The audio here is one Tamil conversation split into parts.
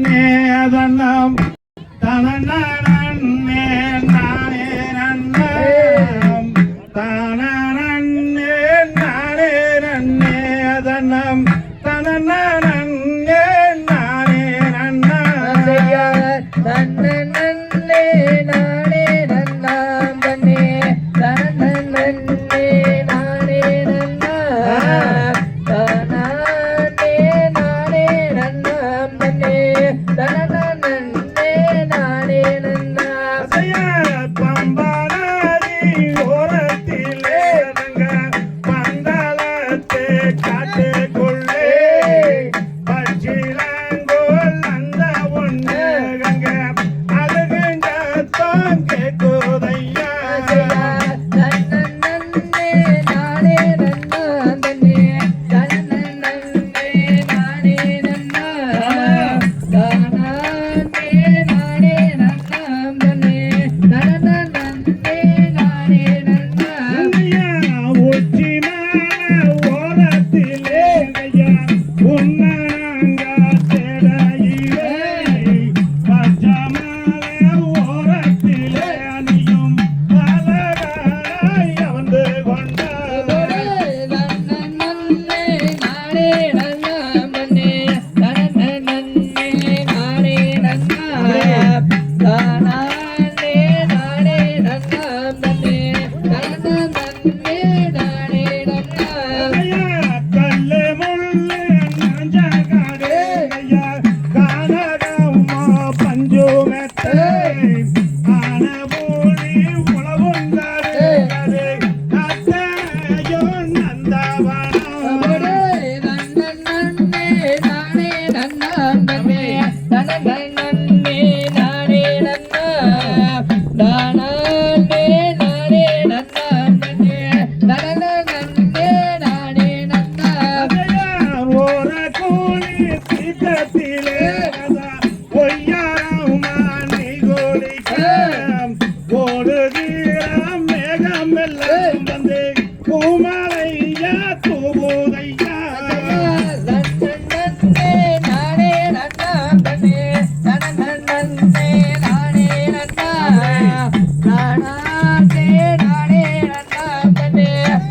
തന്നേതണ്ണം. തണണ്ണേ നാളെ രണ്ണം തണണ്ണേ നാളെ രണ്ണേതണ്ണം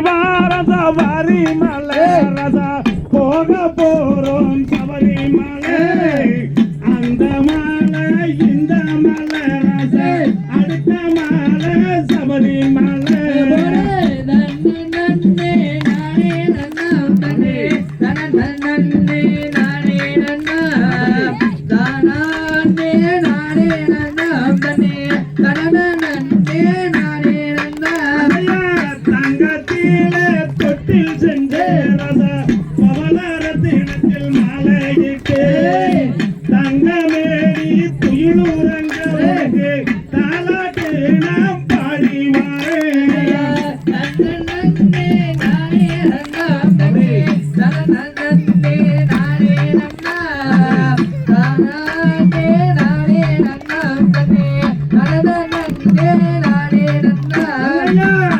சிவாரத வரிமலை ரத போக போறோம் சபரிமலை. அந்த மலை இந்த மலை ரச அடுத்த மலை நானே